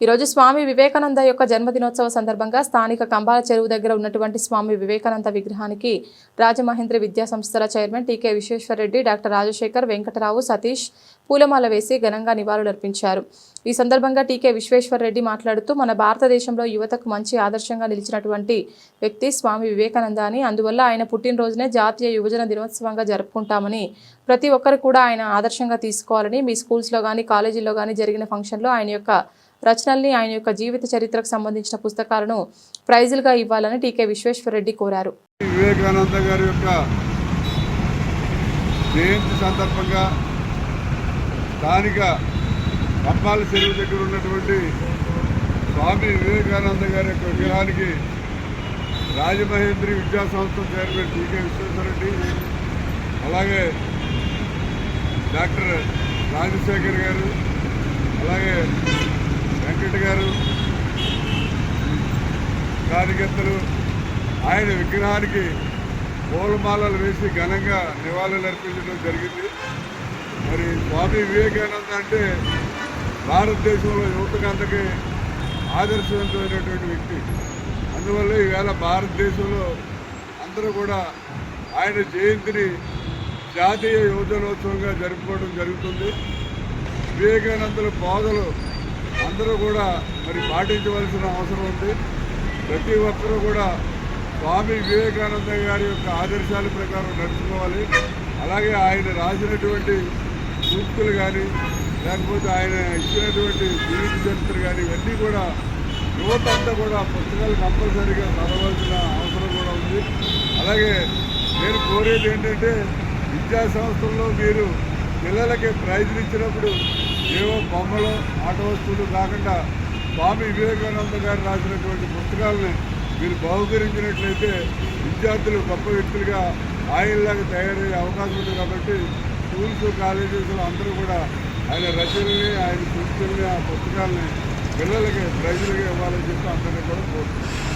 ఈరోజు స్వామి వివేకానంద యొక్క జన్మదినోత్సవ సందర్భంగా స్థానిక కంబాల చెరువు దగ్గర ఉన్నటువంటి స్వామి వివేకానంద విగ్రహానికి రాజమహేంద్ర విద్యా సంస్థల chairman T K Visweswarareddy doctor Rajasekhar Venkatarao Satish పూలమాల వేసి ఘనంగా నివాళులర్పించారు ఈ సందర్భంగా టీకే విశ్వేశ్వరరెడ్డి మాట్లాడుతూ మన భారతదేశంలో యువతకు మంచి ఆదర్శంగా నిలిచినటువంటి వ్యక్తి స్వామి వివేకానంద అని. అందువల్ల ఆయన పుట్టినరోజునే జాతీయ యువజన దినోత్సవంగా జరుపుకుంటామని ప్రతి ఒక్కరు కూడా ఆయన ఆదర్శంగా తీసుకోవాలని మీ స్కూల్స్లో కానీ కాలేజీల్లో కానీ జరిగిన ఫంక్షన్లో ఆయన యొక్క రచనల్ని ఆయన యొక్క జీవిత చరిత్రకు సంబంధించిన పుస్తకాలను ప్రైజులుగా ఇవ్వాలని టీకే విశ్వేశ్వరరెడ్డి కోరారు. వివేకానంద గారి యొక్క జయంతి సందర్భంగా స్థానిక కప్పాల చెరువు దగ్గర ఉన్నటువంటి స్వామి వివేకానంద గారి యొక్క విగ్రహానికి రాజమహేంద్రి విద్యా సంస్థ చైర్మన్ టీకే విశ్వేశ్వరరెడ్డి అలాగే డాక్టర్ రాజశేఖర్ గారు అలాగే వెంకట గారు కార్యకర్తలు ఆయన విగ్రహానికి పూలమాలలు వేసి ఘనంగా నివాళులు అర్పించడం జరిగింది. మరి స్వామి వివేకానంద అంటే భారతదేశంలో యువతకు అందరికీ ఆదర్శవంతమైనటువంటి వ్యక్తి. అందువల్ల ఈవేళ భారతదేశంలో అందరూ కూడా ఆయన జయంతిని జాతీయ యువజనోత్సవంగా జరుపుకోవడం జరుగుతుంది. వివేకానందుల బోధలు అందరూ కూడా మరి పాటించవలసిన అవసరం ఉంది. ప్రతి ఒక్కరూ కూడా స్వామి వివేకానంద గారి యొక్క ఆదర్శాల ప్రకారం నడుచుకోవాలి. అలాగే ఆయన రాసినటువంటి సూక్తులు కానీ లేకపోతే ఆయన ఇచ్చినటువంటి జీవిత చరిత్ర కానీ ఇవన్నీ కూడా యువత అంతా కూడా పుస్తకాలు కంపల్సరీగా చదవాల్సిన అవసరం కూడా ఉంది. అలాగే నేను కోరేది ఏంటంటే విద్యా సంస్థల్లో మీరు పిల్లలకి ప్రయత్నించినప్పుడు ఇచ్చినప్పుడు ఏవో బొమ్మలు ఆట వస్తువులు కాకుండా స్వామి వివేకానంద గారు రాసినటువంటి పుస్తకాలని మీరు బహుకరించినట్లయితే విద్యార్థులు గొప్ప వ్యక్తులుగా ఆయనలాగా తయారయ్యే అవకాశం ఉంది కాబట్టి స్కూల్స్ కాలేజెస్లో అందరూ కూడా ఆయన రచనల్ని ఆయన సూచనల్ని ఆ పుస్తకాలని పిల్లలకి ప్రజలకి ఇవ్వాలని చెప్పి అందరినీ కూడా కోరుతున్నాను